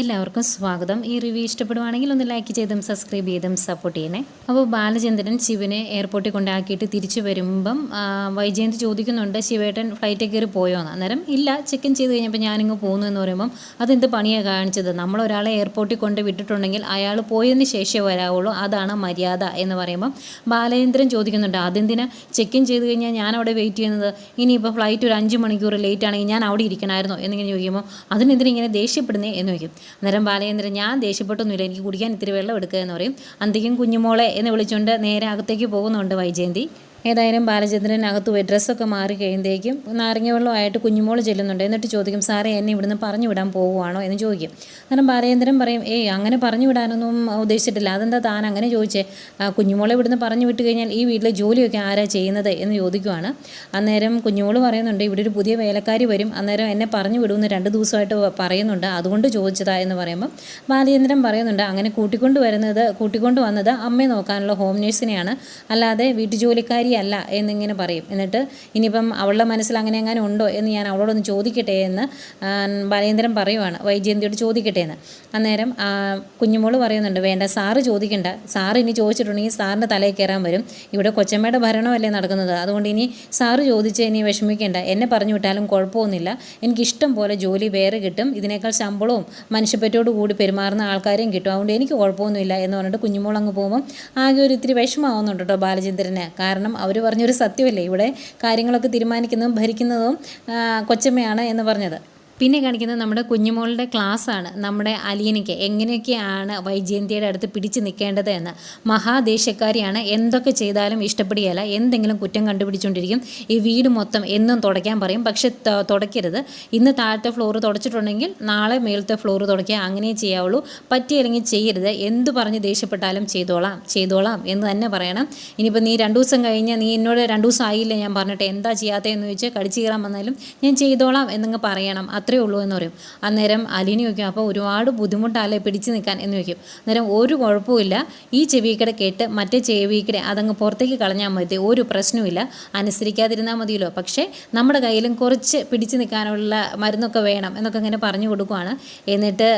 എല്ലാവർക്കും സ്വാഗതം. ഈ റിവ്യൂ ഇഷ്ടപ്പെടുവാണെങ്കിൽ ഒന്ന് ലൈക്ക് ചെയ്തും സബ്സ്ക്രൈബ് ചെയ്തും സപ്പോർട്ട് ചെയ്യണേ. അപ്പോൾ ബാലചന്ദ്രൻ ശിവനെ എയർപോർട്ടിൽ കൊണ്ടാക്കിയിട്ട് തിരിച്ചു വരുമ്പം വൈജയന്ത് ചോദിക്കുന്നുണ്ട് ശിവേട്ടൻ ഫ്ലൈറ്റിൽ കയറി പോയോ? എന്ന്. അന്നേരം ഇല്ല ചെക്ക് ഇൻ ചെയ്ത് കഴിഞ്ഞപ്പോൾ ഞാനിങ്ങ് പോകുന്നു എന്ന് പറയുമ്പം അതെന്ത് പണിയാണ് കാണിച്ചത്? നമ്മളൊരാളെ എയർപോർട്ടിൽ കൊണ്ട് വിട്ടിട്ടുണ്ടെങ്കിൽ അയാൾ പോയതിന് ശേഷമേ വരാവുള്ളൂ. അതാണ് മര്യാദ എന്ന് പറയുമ്പം ബാലചന്ദ്രൻ ചോദിക്കുന്നുണ്ട് അതെന്തിനാ? ചെക്ക് ഇൻ ചെയ്ത് കഴിഞ്ഞാൽ ഞാൻ അവിടെ വെയിറ്റ് ചെയ്യുന്നത്? ഇനിയിപ്പോൾ ഫ്ലൈറ്റ് ഒരു അഞ്ച് മണിക്കൂർ ലേറ്റ് ആണെങ്കിൽ ഞാൻ അവിടെ ഇരിക്കണമായിരുന്നോ എന്നിങ്ങനെ ചോദിക്കുമ്പോൾ അതിനെതിരെ ഇങ്ങനെ ദേഷ്യപ്പെടുന്നേ? എന്ന് ചോദിക്കും. അന്നേരം ബാലചന്ദ്രൻ ഞാൻ ദേഷ്യപ്പെട്ടൊന്നുമില്ല എനിക്ക് കുടിക്കാൻ ഇത്തിരി വെള്ളം എടുക്കുക എന്ന് പറയും. അന്തിക്കും കുഞ്ഞുമോളെ എന്ന് വിളിച്ചുകൊണ്ട് നേരെ അകത്തേക്ക് പോകുന്നുണ്ട് വൈജയന്തി. ഏതായാലും ബാലചന്ദ്രൻ അകത്ത് പോയി ഡ്രസ്സൊക്കെ മാറി കഴിയുമ്പോഴേക്കും നാരങ്ങ വെള്ളമായിട്ട് കുഞ്ഞുമോൾ ചെല്ലുന്നുണ്ട്. എന്നിട്ട് ചോദിക്കും സാറേ എന്നെ ഇവിടുന്ന് പറഞ്ഞു വിടാൻ പോവുകയാണോ? എന്ന് ചോദിക്കും. അന്നേരം ബാലചന്ദ്രൻ പറയും ഏയ് അങ്ങനെ പറഞ്ഞു വിടാനൊന്നും ഉദ്ദേശിച്ചിട്ടില്ല. അതെന്താ താൻ അങ്ങനെ ചോദിച്ചേ? കുഞ്ഞുമോളെ ഇവിടുന്ന് പറഞ്ഞു വിട്ട് കഴിഞ്ഞാൽ ഈ വീട്ടിലെ ജോലിയൊക്കെ ആരാ ചെയ്യുന്നത്? എന്ന് ചോദിക്കുവാണ്. അന്നേരം കുഞ്ഞുമോൾ പറയുന്നുണ്ട് ഇവിടെ ഒരു പുതിയ വേലക്കാരി വരും. അന്നേരം എന്നെ പറഞ്ഞു വിടുമെന്ന് രണ്ട് ദിവസമായിട്ട് പറയുന്നുണ്ട്. അതുകൊണ്ട് ചോദിച്ചതാ എന്ന് പറയുമ്പം ബാലചന്ദ്രൻ പറയുന്നുണ്ട് അങ്ങനെ കൂട്ടിക്കൊണ്ട് വരുന്നത് കൂട്ടിക്കൊണ്ട് വന്നത് അമ്മയെ നോക്കാനുള്ള ഹോം നേഴ്സിനെയാണ്. അല്ലാതെ വീട്ടുജോലിക്കാരിയല്ല എന്നിങ്ങനെ പറയും. എന്നിട്ട് ഇനിയിപ്പം അവളുടെ മനസ്സിൽ അങ്ങനെ എങ്ങനെ ഉണ്ടോ എന്ന് ഞാൻ അവളോടൊന്ന് ചോദിക്കട്ടെ എന്ന് ബാലേന്ദ്രൻ പറയുവാണ്. വൈജയന്തിയോട് ചോദിക്കട്ടെ എന്ന്. അന്നേരം കുഞ്ഞുമോൾ പറയുന്നുണ്ട് വേണ്ട സാറ് ചോദിക്കണ്ട. സാറ് ഇനി ചോദിച്ചിട്ടുണ്ടെങ്കിൽ സാറിന്റെ തലയിൽ കയറാൻ വരും. ഇവിടെ കൊച്ചമ്മയുടെ ഭരണമല്ലേ നടക്കുന്നത്. അതുകൊണ്ട് ഇനി സാറ് ചോദിച്ച് ഇനി വിഷമിക്കേണ്ട. എന്നെ പറഞ്ഞു വിട്ടാലും കുഴപ്പമൊന്നുമില്ല. എനിക്കിഷ്ടം പോലെ ജോലി വേറെ കിട്ടും. ഇതിനേക്കാൾ ശമ്പളവും മനുഷ്യപ്പറ്റോട് കൂടി പെരുമാറുന്ന ആൾക്കാരെയും കിട്ടും. അതുകൊണ്ട് എനിക്ക് കുഴപ്പമൊന്നുമില്ല എന്ന് പറഞ്ഞിട്ട് കുഞ്ഞുമോൾ അങ്ങ് പോകുമ്പം ആകെ ഒരു ഇത്തിരി വിഷമാവുന്നുണ്ട് കേട്ടോ ബാലചന്ദ്രന്. കാരണം അവർ പറഞ്ഞൊരു സത്യമല്ലേ? ഇവിടെ കാര്യങ്ങളൊക്കെ തീരുമാനിക്കുന്നതും ഭരിക്കുന്നതും കൊച്ചമ്മയാണ് എന്ന് പറഞ്ഞത്. പിന്നെ കാണിക്കുന്നത് നമ്മുടെ കുഞ്ഞുമോളുടെ ക്ലാസ്സാണ്. നമ്മുടെ അലീനയ്ക്ക് എങ്ങനെയൊക്കെയാണ് വൈജയന്തിയുടെ അടുത്ത് പിടിച്ചു നിൽക്കേണ്ടത് എന്ന്. മഹാദേശക്കാരിയാണ് എന്തൊക്കെ ചെയ്താലും ഇഷ്ടപ്പെടുകയല്ല. എന്തെങ്കിലും കുറ്റം കണ്ടുപിടിച്ചുകൊണ്ടിരിക്കും. ഈ വീട് മൊത്തം എന്നും തുടയ്ക്കാൻ പറയും. പക്ഷെ തുടയ്ക്കരുത്. ഇന്ന് താഴത്തെ ഫ്ലോർ തുടച്ചിട്ടുണ്ടെങ്കിൽ നാളെ മേളത്തെ ഫ്ലോർ തുടയ്ക്കുക അങ്ങനെ ചെയ്യാവുള്ളൂ. പറ്റിയില്ലെങ്കിൽ ചെയ്യരുത്. എന്ത് പറഞ്ഞ് ദേഷ്യപ്പെട്ടാലും ചെയ്തോളാം. ചെയ്തോളാം എന്ന് തന്നെ പറയണം. ഇനിയിപ്പോൾ നീ രണ്ടു ദിവസം കഴിഞ്ഞ് നീ എന്നോട് രണ്ടു ദിവസം ആയില്ല ഞാൻ പറഞ്ഞിട്ട് എന്താ ചെയ്യാത്തതെന്ന് ചോദിച്ചാൽ കടിച്ചു കയറാൻ വന്നാലും ഞാൻ ചെയ്തോളാം എന്നങ്ങ് പറയണം. അത്രേ ഉള്ളൂ എന്ന് പറയും. അന്നേരം അലിനി ചോദിക്കും അപ്പോൾ ഒരുപാട് ബുദ്ധിമുട്ടാലേ പിടിച്ചു നിൽക്കാൻ എന്ന് ചോദിക്കും. അന്നേരം ഒരു കുഴപ്പമില്ല ഈ ചെവിക്കടെ കേട്ട് മറ്റേ ചെവിക്കടെ അതങ്ങ് പുറത്തേക്ക് കളഞ്ഞാൽ മതി. ഒരു പ്രശ്നവുമില്ല. അനുസരിക്കാതിരുന്നാൽ മതിയല്ലോ. പക്ഷേ നമ്മുടെ കയ്യിലും കുറച്ച് പിടിച്ചു നിൽക്കാനുള്ള മരുന്നൊക്കെ വേണം എന്നൊക്കെ ഇങ്ങനെ പറഞ്ഞു കൊടുക്കുവാണ്. എന്നിട്ട്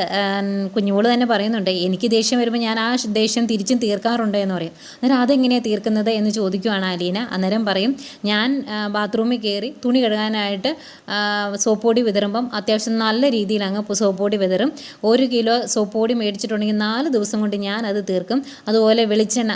കുഞ്ഞുമോൾ തന്നെ പറയുന്നുണ്ട് എനിക്ക് ദേഷ്യം വരുമ്പോൾ ഞാൻ ആ ദേഷ്യം തിരിച്ചും തീർക്കാറുണ്ട് എന്ന് പറയും. അന്നേരം അതെങ്ങനെയാണ് തീർക്കുന്നത് എന്ന് ചോദിക്കുവാണ് അലീന. അന്നേരം പറയും ഞാൻ ബാത്റൂമിൽ കയറി തുണി കഴുകാനായിട്ട് സോപ്പ് പൊടി വിതറുമ്പം അത്യാവശ്യം നല്ല രീതിയിൽ അങ്ങ് സോപ്പ് പൊടി വിതറും. ഒരു കിലോ സോപ്പ് പൊടി മേടിച്ചിട്ടുണ്ടെങ്കിൽ നാല് ദിവസം കൊണ്ട് ഞാൻ അത് തീർക്കും. അതുപോലെ വെളിച്ചെണ്ണ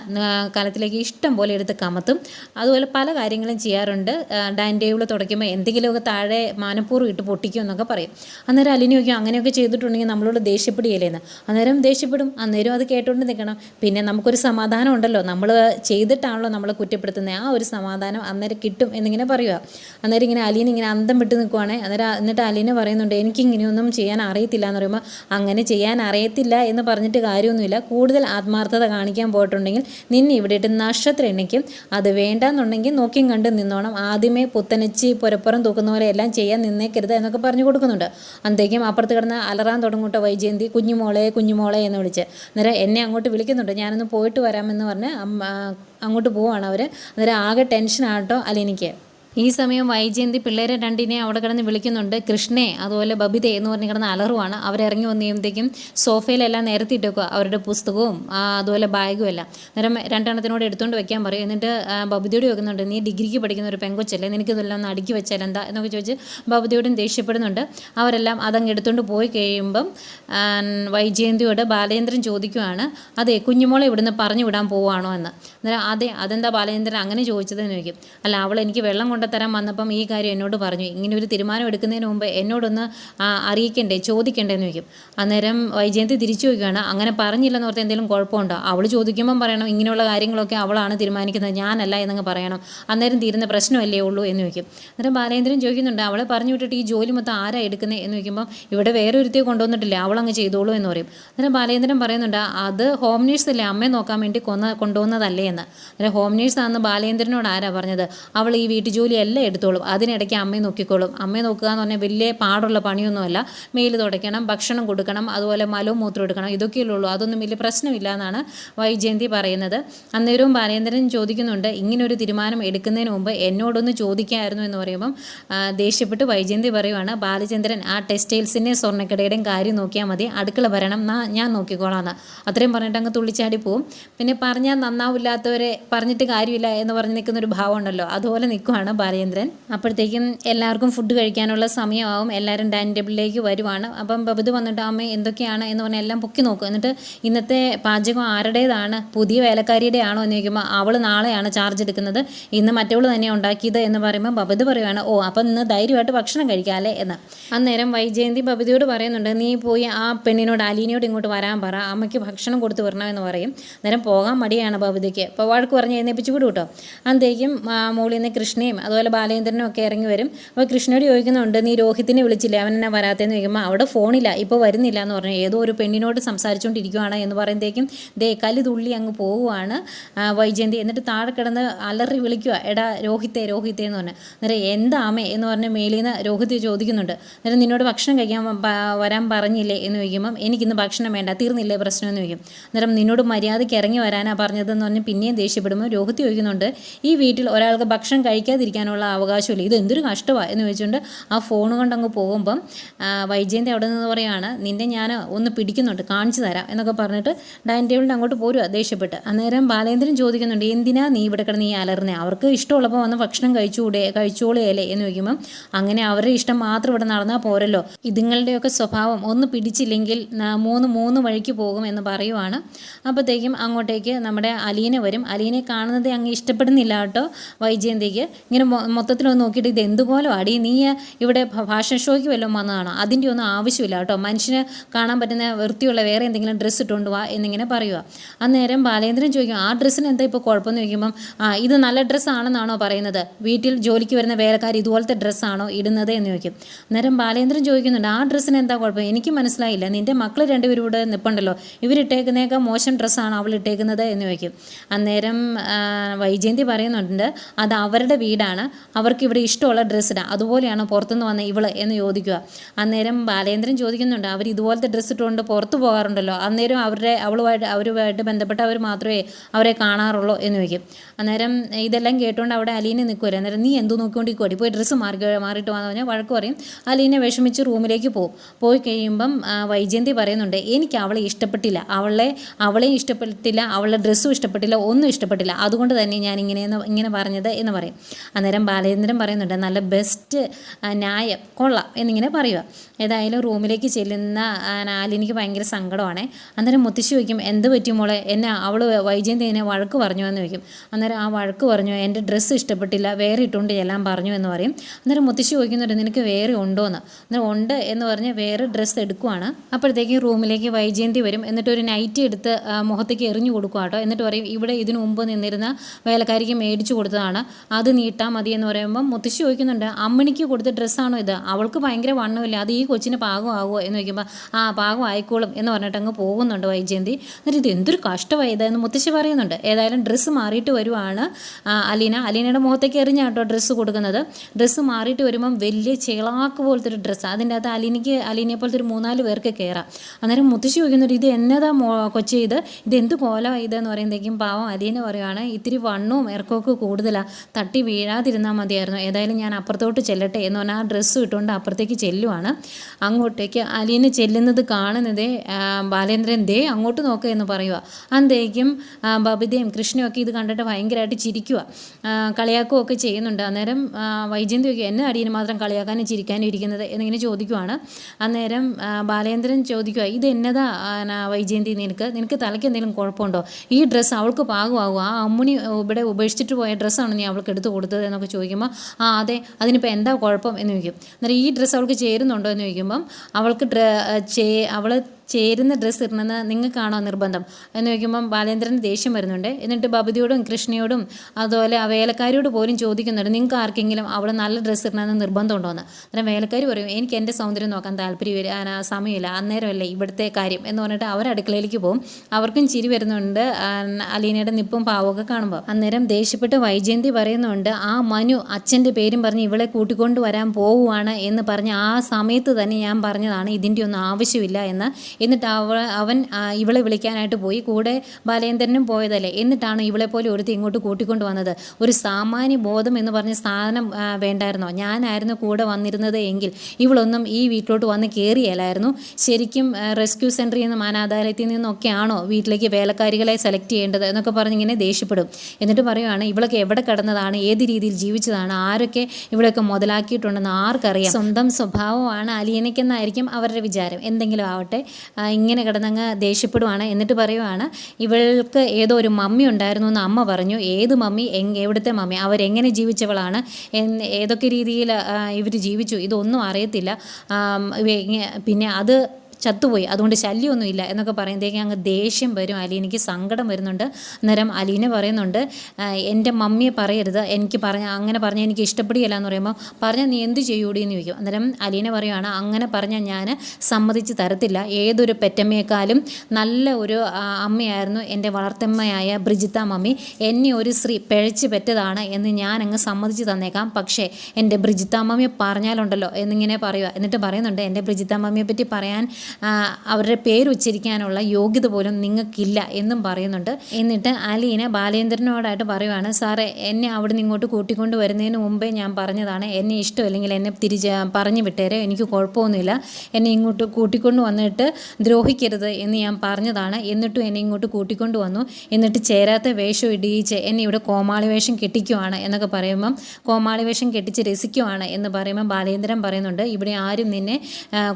കാലത്തിലേക്ക് ഇഷ്ടം പോലെ എടുത്ത് കമത്തും. അതുപോലെ പല കാര്യങ്ങളും ചെയ്യാറുണ്ട്. ഡൈനിങ് ടേബിൾ തുടയ്ക്കുമ്പോൾ എന്തെങ്കിലുമൊക്കെ താഴെ മാനപ്പൂർവം ഇട്ട് പൊട്ടിക്കും എന്നൊക്കെ പറയും. അന്നേരം അലിനിയൊക്കെ അങ്ങനെയൊക്കെ ചെയ്തിട്ടുണ്ടെങ്കിൽ നമ്മളോട് ദേഷ്യപ്പെടുകയില്ലേന്ന് അന്നേരം ദേഷ്യപ്പെടും. അന്നേരം അത് കേട്ടുകൊണ്ട് നിൽക്കണം പിന്നെ നമുക്കൊരു സമാധാനം ഉണ്ടല്ലോ. നമ്മൾ ചെയ്തിട്ടാണല്ലോ നമ്മളെ കുറ്റപ്പെടുത്തുന്നത്. ആ ഒരു സമാധാനം അന്നേരം കിട്ടും എന്നിങ്ങനെ പറയുക. അന്നേരം ഇങ്ങനെ അലീൻ ഇങ്ങനെ അന്തം വിട്ട് നിൽക്കുവാണേ. അന്നേരം എന്നിട്ട് അലീന പറയുന്നുണ്ട് എനിക്കിങ്ങനെയൊന്നും ചെയ്യാൻ അറിയത്തില്ല എന്ന് പറയുമ്പോൾ അങ്ങനെ ചെയ്യാൻ അറിയത്തില്ല എന്ന് പറഞ്ഞിട്ട് കാര്യമൊന്നുമില്ല. കൂടുതൽ ആത്മാർത്ഥത കാണിക്കാൻ പോയിട്ടുണ്ടെങ്കിൽ നിന്നെ ഇവിടെ ഇട്ട് നക്ഷത്രം എണ്ണിക്കും അത് വേണ്ടാന്നുണ്ടെങ്കിൽ നോക്കിയും കണ്ട് നിന്നോണം. ആദ്യമേ പുത്തനച്ചി പുരപ്പുറം തൂക്കുന്ന പോലെ എല്ലാം ചെയ്യാൻ നിന്നേക്കരുത് എന്നൊക്കെ പറഞ്ഞു കൊടുക്കുന്നുണ്ട്. അന്തേക്കും അപ്പുറത്ത് കിടന്ന് അലറാൻ തുടങ്ങൂട്ടോ വൈജയന്തി കുഞ്ഞുമോളെ കുഞ്ഞുമോളെ എന്ന് വിളിച്ച്. അന്നേരം എന്നെ അങ്ങോട്ട് വിളിക്കുന്നുണ്ട്. ഞാനൊന്ന് പോയിട്ട് വരാമെന്ന് പറഞ്ഞ് അങ്ങോട്ട് പോവാണ് അവർ അന്നേരം ആകെ ടെൻഷനാട്ടോ അല്ലെനിക്ക്. ഈ സമയം വൈജയന്തി പിള്ളേരെ രണ്ടിനെ അവിടെ കിടന്ന് വിളിക്കുന്നുണ്ട്. കൃഷ്ണേ അതുപോലെ ബബിത എന്ന് പറഞ്ഞ് കിടന്ന് അലറുവാണ്. അവരിറങ്ങി വന്ന് കഴിയുമ്പോഴത്തേക്കും സോഫയിലെല്ലാം നേരത്തിയിട്ടേക്കുക അവരുടെ പുസ്തകവും അതുപോലെ ബാഗും എല്ലാം. അന്നേരം രണ്ടെണ്ണത്തിനോട് എടുത്തുകൊണ്ട് വെക്കാൻ പറയും. എന്നിട്ട് ബബിതയോട് വെക്കുന്നുണ്ട് നീ ഡിഗ്രിക്ക് പഠിക്കുന്ന ഒരു പെങ്കൊച്ചല്ലേ? നിനക്കിതെല്ലാം ഒന്ന് അടുക്കി വെച്ചാൽ എന്താ? എന്നൊക്കെ ചോദിച്ച് ബബിതയോടും ദേഷ്യപ്പെടുന്നുണ്ട്. അവരെല്ലാം അതങ്ങ് എടുത്തുകൊണ്ട് പോയി കഴിയുമ്പം വൈജയന്തിയോട് ബാലേന്ദ്രൻ ചോദിക്കുവാണ് അതെ കുഞ്ഞുമോളെ ഇവിടുന്ന് പറഞ്ഞു വിടാൻ പോവുകയാണോ? എന്ന്. അന്നേരം അതെ അതെന്താ ബാലേന്ദ്രൻ അങ്ങനെ ചോദിച്ചതെന്ന് ചോദിക്കും. അല്ല അവൾ എനിക്ക് വെള്ളം കൊണ്ടുതരാൻ വന്നപ്പം ഈ കാര്യം എന്നോട് പറഞ്ഞു. ഇങ്ങനെ ഒരു തീരുമാനം എടുക്കുന്നതിന് മുമ്പ് എന്നോടൊന്ന് അറിയിക്കണ്ടേ ചോദിക്കണ്ടേ എന്ന് ചോദിക്കും. അന്നേരം വൈജയന്തി തിരിച്ചു ചോദിക്കുകയാണ് അങ്ങനെ പറഞ്ഞില്ലെന്ന് ഓർത്ത് എന്തെങ്കിലും കുഴപ്പമുണ്ടോ? അവൾ ചോദിക്കുമ്പം പറയണം ഇങ്ങനെയുള്ള കാര്യങ്ങളൊക്കെ അവളാണ് തീരുമാനിക്കുന്നത് ഞാനല്ല എന്നങ്ങ് പറയണം. അന്നേരം തീരുന്ന പ്രശ്നമല്ലേ ഉള്ളൂ? എന്ന് ചോദിക്കും. അന്നേരം ബാലേന്ദ്രൻ ചോദിക്കുന്നുണ്ട് അവളെ പറഞ്ഞു വിട്ടിട്ട് ഈ ജോലി മൊത്തം ആരാ എടുക്കുന്നത് എന്ന് ചോദിക്കുമ്പോൾ ഇവിടെ വേറെ ഒരുത്തിയെ കൊണ്ടുവന്നിട്ടില്ല അവളങ്ങ് ചെയ്തോളൂ എന്ന് പറയും. അന്നേരം ബാലേന്ദ്രൻ പറയുന്നുണ്ട് അത് ഹോം നേഴ്സ് അല്ലേ അമ്മയെ നോക്കാൻ വേണ്ടി കൊന്ന കൊണ്ടുവന്നതല്ലേ എന്ന്? അന്നേരം ഹോം നേഴ്സാണെന്ന് ബാലേന്ദ്രനോട് ആരാ പറഞ്ഞത്? അവൾ ഈ ജോലി എല്ലാം എടുത്തോളും. അതിനിടയ്ക്ക് അമ്മയെ നോക്കിക്കോളും. അമ്മയെ നോക്കുക എന്ന് പറഞ്ഞാൽ വലിയ പാടുള്ള പണിയൊന്നുമല്ല. മെയിൽ തുടയ്ക്കണം ഭക്ഷണം കൊടുക്കണം അതുപോലെ മലവും മൂത്രം എടുക്കണം. ഇതൊക്കെയല്ലേ ഉള്ളൂ അതൊന്നും വലിയ പ്രശ്നമില്ല എന്നാണ് വൈജയന്തി പറയുന്നത്. അന്നേരവും ബാലേന്ദ്രൻ ചോദിക്കുന്നുണ്ട് ഇങ്ങനൊരു തീരുമാനം എടുക്കുന്നതിന് മുമ്പ് എന്നോടൊന്ന് ചോദിക്കായിരുന്നു എന്ന് പറയുമ്പം ദേഷ്യപ്പെട്ട് വൈജയന്തി പറയുവാണ് ബാലചന്ദ്രൻ ആ ടെക്സ്റ്റൈൽസിന്റെയും സ്വർണക്കടയുടെയും കാര്യം നോക്കിയാൽ മതി. അടുക്കള വരണം. ഞാൻ നോക്കിക്കോളാം അത്രയും പറഞ്ഞിട്ട് അങ്ങ് തുള്ളിച്ചാടി പോവും. പിന്നെ പറഞ്ഞാൽ നന്നാവില്ലാത്തവരെ പറഞ്ഞിട്ട് കാര്യമില്ല എന്ന് പറഞ്ഞ് നിൽക്കുന്ന ഒരു ഭാവം ഉണ്ടല്ലോ. അതുപോലെ നിൽക്കുവാണ് ബാലചന്ദ്രൻ. അപ്പോഴത്തേക്കും എല്ലാവർക്കും ഫുഡ് കഴിക്കാനുള്ള സമയമാവും. എല്ലാവരും ഡൈനിങ് ടേബിളിലേക്ക് വരുവാണ്. അപ്പം ബബിത് വന്നിട്ട് അമ്മ എന്തൊക്കെയാണ്? എന്ന് പറഞ്ഞാൽ എല്ലാം പൊക്കി നോക്കും. എന്നിട്ട് ഇന്നത്തെ പാചകം ആരുടേതാണ്? പുതിയ വേലക്കാരിയുടെ ആണോ എന്ന് ചോദിക്കുമ്പോൾ അവൾ നാളെയാണ് ചാർജ് എടുക്കുന്നത്. ഇന്ന് മറ്റവൾ തന്നെ ഉണ്ടാക്കിയത് എന്ന് പറയുമ്പോൾ ബബിത് പറയുകയാണ് ഓ അപ്പം ഇന്ന് ധൈര്യമായിട്ട് ഭക്ഷണം കഴിക്കാമല്ലേ എന്ന്. അന്നേരം വൈജയന്തി ബബിതയോട് പറയുന്നുണ്ട് നീ പോയി ആ പെണ്ണിനോട് അലീനയോട് ഇങ്ങോട്ട് വരാൻ പറ. അമ്മയ്ക്ക് ഭക്ഷണം കൊടുത്ത് വരണമെന്ന് പറയും. അന്നേരം പോകാൻ മടിയാണ് ബബിതയ്ക്ക്. അപ്പോൾ വഴക്ക് പറഞ്ഞ് എഴുന്നേപ്പിച്ച് വിടും കേട്ടോ അന്നേക്കും മോളിൽ നിന്ന് കൃഷ്ണയും അതുപോലെ ബാലേന്ദ്രനും ഒക്കെ ഇറങ്ങി വരും. അപ്പോൾ കൃഷ്ണയോട് ചോദിക്കുന്നുണ്ട് നീ രോഹിത്തിനെ വിളിച്ചില്ല? അവൻ എന്നാ വരാത്തതെന്ന് ചോദിക്കുമ്പോൾ അവിടെ ഫോണില്ല ഇപ്പോൾ വരുന്നില്ല എന്ന് പറഞ്ഞു. ഏതോ ഒരു പെണ്ണിനോട് സംസാരിച്ചുകൊണ്ടിരിക്കുവാണ് എന്ന് പറയുമ്പോഴത്തേക്കും ദേ കൽ തുള്ളി അങ്ങ് പോവുകയാണ് വൈജയന്തി. എന്നിട്ട് താഴെ കിടന്ന് അലറി വിളിക്കുക എടാ രോഹിത്തെ രോഹിത്തെ എന്ന് പറഞ്ഞു. അന്നേരം എന്താമേ എന്ന് പറഞ്ഞ് നിന്ന് രോഹിത് ചോദിക്കുന്നുണ്ട്. അന്നേരം നിന്നോട് ഭക്ഷണം കഴിക്കാൻ വരാൻ പറഞ്ഞില്ലേ? എന്ന് ചോദിക്കുമ്പം എനിക്കിന്ന് ഭക്ഷണം വേണ്ട തീർന്നില്ലേ പ്രശ്നം? എന്ന് ചോദിക്കും. അന്നേരം നിന്നോട് മര്യാദയ്ക്ക് ഇറങ്ങി വരാനാണ് പറഞ്ഞതെന്ന് പറഞ്ഞ് പിന്നെയും ദേഷ്യപ്പെടുമ്പോൾ രോഹിത് ചോദിക്കുന്നുണ്ട് ഈ വീട്ടിൽ ഒരാൾക്ക് ഭക്ഷണം കഴിക്കാതിരിക്കാനുള്ള അവകാശമില്ല. ഇത് എന്തൊരു കഷ്ടമാണ് എന്ന് ചോദിച്ചുകൊണ്ട് ആ ഫോൺ കൊണ്ടങ്ങ് പോകുമ്പം വൈജയന്തി അവിടെ നിന്ന് പറയുകയാണ് നിന്നെ ഞാൻ ഒന്ന് പിടിക്കുന്നുണ്ട് കാണിച്ചു തരാം എന്നൊക്കെ പറഞ്ഞിട്ട് ഡൈനിങ് ടേബിളിന്റെ അങ്ങോട്ട് പോരുക ദേഷ്യപ്പെട്ട്. അന്നേരം ബാലേന്ദ്രൻ ചോദിക്കുന്നുണ്ട് എന്തിനാ നീ ഇവിടെ കിടന്ന് ഈ അലർന്നേ അവർക്ക് ഇഷ്ടമുള്ളപ്പോൾ വന്ന് ഭക്ഷണം കഴിച്ചുകൂടെ കഴിച്ചോളുകയല്ലേ എന്ന് ചോദിക്കുമ്പം അങ്ങനെ അവരുടെ ഇഷ്ടം മാത്രം ഇവിടെ നടന്നാൽ പോരല്ലോ. ഇതുങ്ങളുടെയൊക്കെ സ്വഭാവം ഒന്ന് പിടിച്ചില്ലെങ്കിൽ മൂന്ന് മൂന്ന് വഴിക്ക് പോകും എന്ന് പറയുവാണ്. അപ്പോഴത്തേക്കും അങ്ങോട്ടേക്ക് നമ്മുടെ അലീന വരും. അലീനെ കാണുന്നത് അങ്ങ് ഇഷ്ടപ്പെടുന്നില്ല കേട്ടോ വൈജയന്തിക്ക്. ഇങ്ങനെ മൊ- മൊത്തത്തിലൊന്ന് നോക്കിയിട്ട് ഇത് എന്തുപോലെ അടി? നീ ഇവിടെ ഫാഷൻ ഷോയ്ക്ക് വല്ലതും വന്നതാണോ? അതിന്റെ ഒന്നും ആവശ്യമില്ല കേട്ടോ. മനുഷ്യന് കാണാൻ പറ്റുന്ന വൃത്തിയുള്ള വേറെ എന്തെങ്കിലും ഡ്രസ്സ് ഇട്ടുകൊണ്ട് വാ എന്നിങ്ങനെ പറയുക അന്നേരം ബാലേന്ദ്രൻ ചോദിക്കും ആ ഡ്രസ്സിന് എന്താ ഇപ്പോൾ കുഴപ്പമെന്ന്? ചോദിക്കുമ്പം ഇത് നല്ല ഡ്രസ്സാണെന്നാണോ പറയുന്നത്? വീട്ടിൽ ജോലിക്ക് വരുന്ന വേലക്കാർ ഇതുപോലത്തെ ഡ്രസ്സാണോ ഇടുന്നത്? എന്ന് ചോദിക്കും. അന്നേരം ബാലേന്ദ്രൻ ചോദിക്കുന്നുണ്ട് ആ ഡ്രസ്സിന് എന്താ കുഴപ്പം? എനിക്ക് മനസ്സിലായില്ല. നിന്റെ മക്കൾ രണ്ടുപേരും ഇവിടെ നിൽപ്പുണ്ടല്ലോ ഇവരിട്ടേക്കുന്നേക്കാൾ മോശം ഡ്രസ്സാണ് അവൾ ഇട്ടേക്കുന്നത്? എന്ന് ചോദിക്കും. അന്നേരം വൈജയന്തി പറയുന്നുണ്ട് അത് അവരുടെ വീടാണ്. അവർക്ക് ഇവിടെ ഇഷ്ടമുള്ള ഡ്രസ്സ് ഇടാം അതുപോലെയാണ് പുറത്തുനിന്ന് വന്ന ഇവൾ എന്ന് ചോദിക്കുക. അന്നേരം ബാലേന്ദ്രൻ ചോദിക്കുന്നുണ്ട് അവർ ഇതുപോലത്തെ ഡ്രസ്സ് ഇട്ടുകൊണ്ട് പുറത്തു പോകാറുണ്ടല്ലോ? അന്നേരം അവരുടെ അവളുമായിട്ട് അവരുമായിട്ട് ബന്ധപ്പെട്ടവർ മാത്രമേ അവരെ കാണാറുള്ളൂ? എന്ന് ചോദിക്കും. അന്നേരം ഇതെല്ലാം കേട്ടുകൊണ്ട് അവിടെ അലീനെ നിൽക്കുമല്ലോ അന്നേരം നീ എന്തു നോക്കിക്കൊണ്ടിരിക്കുവാടി പോയി ഡ്രസ്സ് മാറി മാറിയിട്ട് വന്നു പറഞ്ഞാൽ വഴക്ക് പറയും. അലീനെ വിഷമിച്ച് റൂമിലേക്ക് പോകും. പോയി കഴിയുമ്പം വൈജയന്തി പറയുന്നുണ്ട് എനിക്ക് അവളെ ഇഷ്ടപ്പെട്ടില്ല. അവളെ അവളെയും ഇഷ്ടപ്പെട്ടില്ല. അവളുടെ ഡ്രസ്സും ഇഷ്ടപ്പെട്ടില്ല. ഒന്നും ഇഷ്ടപ്പെട്ടില്ല. അതുകൊണ്ട് തന്നെ ഞാൻ ഇങ്ങനെ ഇങ്ങനെ പറഞ്ഞത് എന്ന് പറയും. അന്നേരം ബാലേന്ദ്രൻ പറയുന്നുണ്ട് നല്ല ബെസ്റ്റ് ന്യായം കൊള്ളാം എന്നിങ്ങനെ പറയുക ഏതായാലും റൂമിലേക്ക് ചെല്ലുന്ന നാലിനിക്ക് ഭയങ്കര സങ്കടമാണ്. അന്നേരം മുത്തശ്ശി വയ്ക്കും എന്ത് പറ്റി മോളെ? എന്നെ അവൾ വൈജയന്തി എന്നെ വഴക്ക് പറഞ്ഞു? എന്ന് വയ്ക്കും അന്നേരം ആ വഴക്ക് പറഞ്ഞു? എന്റെ ഡ്രസ്സ് ഇഷ്ടപ്പെട്ടില്ല വേറെ ഇട്ടുകൊണ്ട് എല്ലാം പറഞ്ഞു എന്ന് പറയും. അന്നേരം മുത്തശ്ശി ചോദിക്കുന്നുണ്ട് നിനക്ക് വേറെ ഉണ്ടോ? എന്ന്. അന്നേരം ഉണ്ട് എന്ന് പറഞ്ഞ് വേറെ ഡ്രസ്സ് എടുക്കുവാണ്. അപ്പോഴത്തേക്ക് റൂമിലേക്ക് വൈജയന്തി വരും. എന്നിട്ട് ഒരു നൈറ്റി എടുത്ത് മുഖത്തേക്ക് എറിഞ്ഞു കൊടുക്കുക കേട്ടോ എന്നിട്ട് പറയും ഇവിടെ ഇതിനു മുമ്പ് നിന്നിരുന്ന വേലക്കാരിക്ക് മേടിച്ചു കൊടുത്തതാണ്. അത് നീട്ടാൽ മതി എന്ന് പറയുമ്പോൾ മുത്തശ്ശി ചോദിക്കുന്നുണ്ട് അമ്മിണിക്ക് കൊടുത്ത ഡ്രസ്സാണോ ഇത്? അവൾക്ക് ഭയങ്കര വണ്ണമില്ല. അത് ഈ കൊച്ചിന് പാകമാകുമോ? എന്ന് ചോദിക്കുമ്പോൾ ആ പാകം ആയിക്കോളും എന്ന് പറഞ്ഞിട്ട് അങ്ങ് പോകുന്നുണ്ട് വൈജയന്തി. എന്നിട്ട് ഇത് എന്തൊരു കഷ്ടമായി ഇതെന്ന് മുത്തശ്ശി പറയുന്നുണ്ട്. ഏതായാലും ഡ്രസ്സ് മാറിയിട്ട് വരുവാണ് അലീന. അലീനയുടെ മുഖത്തേക്ക് എറിഞ്ഞാട്ടോ ഡ്രസ്സ് കൊടുക്കുന്നത്. ഡ്രസ്സ് മാറിയിട്ട് വരുമ്പം വലിയ ചേളാക്ക് പോലത്തെ ഒരു ഡ്രസ്സ്. അതിന്റെ അകത്ത് അലീനയ്ക്ക് അലീനയെ പോലത്തെ ഒരു മൂന്നാൽ പേർക്ക് കയറാം. അന്നേരം മുത്തശ്ശി ചോദിക്കുന്നുണ്ട് ഇത് എന്നതാ കൊച്ചി ഇത്? ഇത് എന്ത് കോലമാണ് ഇതെന്ന് പറയുമ്പോഴത്തേക്കും പാവം അലീന പറയുകയാണ് ഇത്തിരി വണ്ണവും ഇറക്കമൊക്കെ കൂടുതലാണ് തട്ടി വീഴാതിരുന്നാൽ മതിയായിരുന്നു. ഏതായാലും ഞാൻ അപ്പുറത്തോട്ട് ചെല്ലട്ടെ എന്ന് പറഞ്ഞാൽ ആ ഡ്രസ്സ് ഇട്ടുകൊണ്ട് അപ്പുറത്തേക്ക് ചെല്ലുവാണ്. അങ്ങോട്ടേക്ക് അലീനെ ചെല്ലുന്നത് കാണുന്നതേ ബാലേന്ദ്രൻ ദേ അങ്ങോട്ട് നോക്കുക എന്ന് പറയുക അന്തേക്കും ബബിതയും കൃഷ്ണയും ഒക്കെ ഇത് കണ്ടിട്ട് ഭയങ്കരമായിട്ട് ചിരിക്കുക കളിയാക്കുകയും ഒക്കെ ചെയ്യുന്നുണ്ട്. അന്നേരം ആ, വൈജയന്തി ഒക്കെ എന്നെ അടിയന് മാത്രം കളിയാക്കാനും ചിരിക്കാനും ഇരിക്കുന്നത് എന്നിങ്ങനെ ചോദിക്കുവാണ്. അന്നേരം ബാലേന്ദ്രൻ ചോദിക്കുക ഇത് എന്നതാ വൈജയന്തി നിനക്ക്? നിനക്ക് തലയ്ക്ക് എന്തെങ്കിലും കുഴപ്പമുണ്ടോ? ഈ ഡ്രസ്സ് അവൾക്ക് പാകമാകും ആ അമ്മുണി ഇവിടെ ഉപേക്ഷിച്ചിട്ട് പോയ ഡ്രസ്സാണ് നീ അവൾക്ക് എടുത്തു കൊടുത്തത്? എന്നൊക്കെ ചോദിക്കുമ്പോൾ ആ അതെ അതിനിപ്പോൾ എന്താ കുഴപ്പം? എന്ന് ചോദിക്കും. അന്നേരം ഈ ഡ്രസ്സ് അവൾക്ക് ചേരുന്നുണ്ടോ എന്ന് ചോദിക്കുമ്പം അവൾക്ക് ഡ്ര ചേ അവൾ ചേരുന്ന ഡ്രസ്സ് ഇടണമെന്ന് നിങ്ങൾക്കാണോ നിർബന്ധം? എന്ന് ചോദിക്കുമ്പം ബാലേന്ദ്രന് ദേഷ്യം വരുന്നുണ്ട്. എന്നിട്ട് ബബിതിയോടും കൃഷ്ണയോടും അതുപോലെ ആ വേലക്കാരിയോട് പോലും ചോദിക്കുന്നുണ്ട്. നിങ്ങൾക്ക് ആർക്കെങ്കിലും അവിടെ നല്ല ഡ്രസ്സ് ഇടണമെന്ന് നിർബന്ധമുണ്ടോ എന്ന്? അന്നേരം വേലക്കാരി പറയും എനിക്ക് എന്റെ സൗന്ദര്യം നോക്കാൻ താല്പര്യമില്ല സമയമില്ല. അന്നേരമല്ലേ ഇവിടുത്തെ കാര്യം. എന്ന് പറഞ്ഞിട്ട് അവർ അടുക്കളയിലേക്ക് പോകും. അവർക്കും ചിരി വരുന്നുണ്ട് അലീനയുടെ നിപ്പും പാവമൊക്കെ കാണുമ്പോൾ അന്നേരം ദേഷ്യപ്പെട്ട് വൈജയന്തി പറയുന്നുണ്ട് ആ മനു അച്ഛന്റെ പേരും പറഞ്ഞ് ഇവളെ കൂട്ടിക്കൊണ്ട് വരാൻ പോവുകയാണ് എന്ന് പറഞ്ഞ് ആ സമയത്ത് തന്നെ ഞാൻ പറഞ്ഞതാണ് ഇതിന്റെ ഒന്നും ആവശ്യമില്ല എന്ന് എന്നിട്ട് അവ അവൻ ഇവളെ വിളിക്കാനായിട്ട് പോയി. കൂടെ ബാലേന്ദ്രനും പോയതല്ലേ. എന്നിട്ടാണ് ഇവളെ പോലെ ഒരുത്തി ഇങ്ങോട്ട് കൂട്ടിക്കൊണ്ട് വന്നത്. ഒരു സാമാന്യ ബോധം എന്ന് പറഞ്ഞ സാധനം വേണ്ടായിരുന്നോ? ഞാനായിരുന്നു കൂടെ വന്നിരുന്നത് എങ്കിൽ ഇവളൊന്നും ഈ വീട്ടിലോട്ട് വന്ന് കയറിയല്ലായിരുന്നു ശരിക്കും റെസ്ക്യൂ സെന്ററിൽ നിന്നും അനാഥാലയത്തിൽ നിന്നൊക്കെയാണോ വീട്ടിലേക്ക് വേലക്കാരികളെ സെലക്ട് ചെയ്യേണ്ടത് എന്നൊക്കെ പറഞ്ഞിങ്ങനെ ദേഷ്യപ്പെടും. എന്നിട്ട് പറയുവാണ് ഇവളൊക്കെ എവിടെ കിടന്നതാണ്? ഏത് രീതിയിൽ ജീവിച്ചതാണ്? ആരൊക്കെ ഇവളൊക്കെ മുതലാക്കിയിട്ടുണ്ടെന്ന് ആർക്കറിയാം? സ്വന്തം സ്വഭാവമാണ് അലീനയ്ക്കെന്നായിരിക്കും അവരുടെ വിചാരം. എന്തെങ്കിലും ആവട്ടെ. ഇങ്ങനെ കിടന്നങ്ങ് ദേഷ്യപ്പെടുവാണ് എന്നിട്ട് പറയുവാണ് ഇവൾക്ക് ഏതോ ഒരു മമ്മി ഉണ്ടായിരുന്നു എന്ന് അമ്മ പറഞ്ഞു. ഏത് മമ്മി? എവിടുത്തെ മമ്മി? അവരെങ്ങനെ ജീവിച്ചവളാണ്? ഏതൊക്കെ രീതിയിൽ ഇവർ ജീവിച്ചു? ഇതൊന്നും അറിയത്തില്ല. പിന്നെ അത് ചത്തുപോയി. അതുകൊണ്ട് ശല്യമൊന്നുമില്ല എന്നൊക്കെ പറയുമ്പോഴത്തേക്കും അങ്ങ് ദേഷ്യം വരും അലീനയ്ക്ക് സങ്കടം വരുന്നുണ്ട്. അന്നേരം അലീന പറയുന്നുണ്ട് എന്റെ മമ്മിയെ പറയരുത്. എനിക്ക് പറഞ്ഞ അങ്ങനെ പറഞ്ഞാൽ എനിക്ക് ഇഷ്ടപ്പെടുകയില്ല എന്ന് പറയുമ്പോൾ പറഞ്ഞാൽ നീ എന്ത് ചെയ്യൂടി എന്ന് ചോദിക്കും. അന്നേരം അലീന പറയുവാണ് അങ്ങനെ പറഞ്ഞാൽ ഞാൻ സമ്മതിച്ച് തരത്തില്ല. ഏതൊരു പെറ്റമ്മയെക്കാളും നല്ല ഒരു അമ്മയായിരുന്നു എന്റെ വളർത്തമ്മയായ ബ്രിജിത്ത മമ്മി. എന്നെ ഒരു സ്ത്രീ പിഴച്ച് പെറ്റതാണ് എന്ന് ഞാൻ അങ്ങ് സമ്മതിച്ച് തന്നേക്കാം. പക്ഷേ എന്റെ ബ്രിജിത്ത മമ്മിയെ പറഞ്ഞാലുണ്ടല്ലോ എന്നിങ്ങനെ പറയുക എന്നിട്ട് പറയുന്നുണ്ട് എന്റെ ബ്രിജിത്ത മമ്മിയെ പറ്റി പറയാൻ അവരുടെ പേര് ഉച്ചരിക്കാനുള്ള യോഗ്യത പോലും നിങ്ങൾക്കില്ല എന്നും പറയുന്നുണ്ട്. എന്നിട്ട് അലീന ബാലേന്ദ്രനോടായിട്ട് പറയുവാണ് സാറേ എന്നെ അവിടെ ഇങ്ങോട്ട് കൂട്ടിക്കൊണ്ട് വരുന്നതിന് മുമ്പേ ഞാൻ പറഞ്ഞതാണ്. എന്നെ ഇഷ്ടമല്ലെങ്കിൽ എന്നെ തിരിച്ച് പറഞ്ഞു വിട്ടേരെ എനിക്ക് കുഴപ്പമൊന്നുമില്ല. എന്നെ ഇങ്ങോട്ട് കൂട്ടിക്കൊണ്ട് വന്നിട്ട് ദ്രോഹിക്കരുത് എന്ന് ഞാൻ പറഞ്ഞതാണ്. എന്നിട്ടും എന്നെ ഇങ്ങോട്ട് കൂട്ടിക്കൊണ്ട് വന്നു. എന്നിട്ട് ചേരാത്ത വേഷം ഇടിയിച്ച് എന്നെ ഇവിടെ കോമാളി വേഷം കെട്ടിക്കുവാണ് എന്നൊക്കെ പറയുമ്പം കോമാളി വേഷം കെട്ടിച്ച് രസിക്കുവാണ് എന്ന് പറയുമ്പോൾ ബാലേന്ദ്രൻ പറയുന്നുണ്ട് ഇവിടെ ആരും നിന്നെ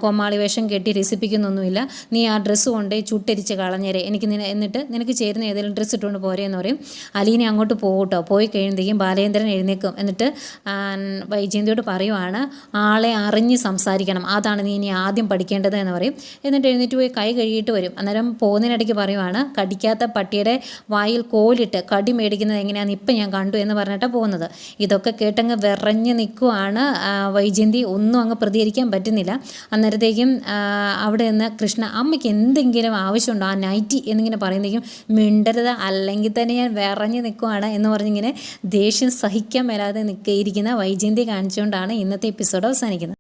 കോമാളി വേഷം കെട്ടി രസിപ്പിക്കുന്നൊന്നുമില്ല നീ ആ ഡ്രസ്സ് കൊണ്ടേ ചുട്ടരിച്ച് കളഞ്ഞേരെ. എനിക്ക് നിന എന്നിട്ട് നിനക്ക് ചേരുന്ന ഏതെങ്കിലും ഡ്രസ്സ് ഇട്ടുകൊണ്ട് പോരേന്ന് പറയും. അലീനെ അങ്ങോട്ട് പോകട്ടോ പോയി കഴിയുമ്പോഴത്തേക്കും ബാലേന്ദ്രൻ എഴുന്നേക്കും എന്നിട്ട് വൈജയന്തിയോട് പറയുവാണ് ആളെ അറിഞ്ഞ് സംസാരിക്കണം. അതാണ് നീ ഇനി ആദ്യം പഠിക്കേണ്ടത് എന്ന് പറയും. എന്നിട്ട് എഴുന്നേറ്റ് പോയി കൈ കഴുകിയിട്ട് വരും. അന്നേരം പോകുന്നതിനിടയ്ക്ക് പറയുവാണ് കടിക്കാത്ത പട്ടിയുടെ വായിൽ കോലിട്ട് കടി മേടിക്കുന്നത് എങ്ങനെയാണെന്ന് ഇപ്പം ഞാൻ കണ്ടു എന്ന് പറഞ്ഞിട്ടാണ് പോകുന്നത്. ഇതൊക്കെ കേട്ടങ്ങ് വിറഞ്ഞ് നിൽക്കുവാണ് വൈജയന്തി. ഒന്നും അങ്ങ് പ്രതികരിക്കാൻ പറ്റുന്നില്ല. അന്നേരത്തേക്കും അവിടെ നിന്ന് കൃഷ്ണ അമ്മയ്ക്ക് എന്തെങ്കിലും ആവശ്യമുണ്ടോ? ആ നൈറ്റി എന്നിങ്ങനെ പറയുന്നേക്കും. മിണ്ടരുത് അല്ലെങ്കിൽ തന്നെ ഞാൻ വിറഞ്ഞ് നിൽക്കുവാണ് എന്ന് പറഞ്ഞിങ്ങനെ ദേഷ്യം സഹിക്കാൻ വരാതെ നിൽക്കിയിരിക്കുന്ന വൈജയന്തി കാണിച്ചുകൊണ്ടാണ് ഇന്നത്തെ എപ്പിസോഡ് അവസാനിക്കുന്നത്.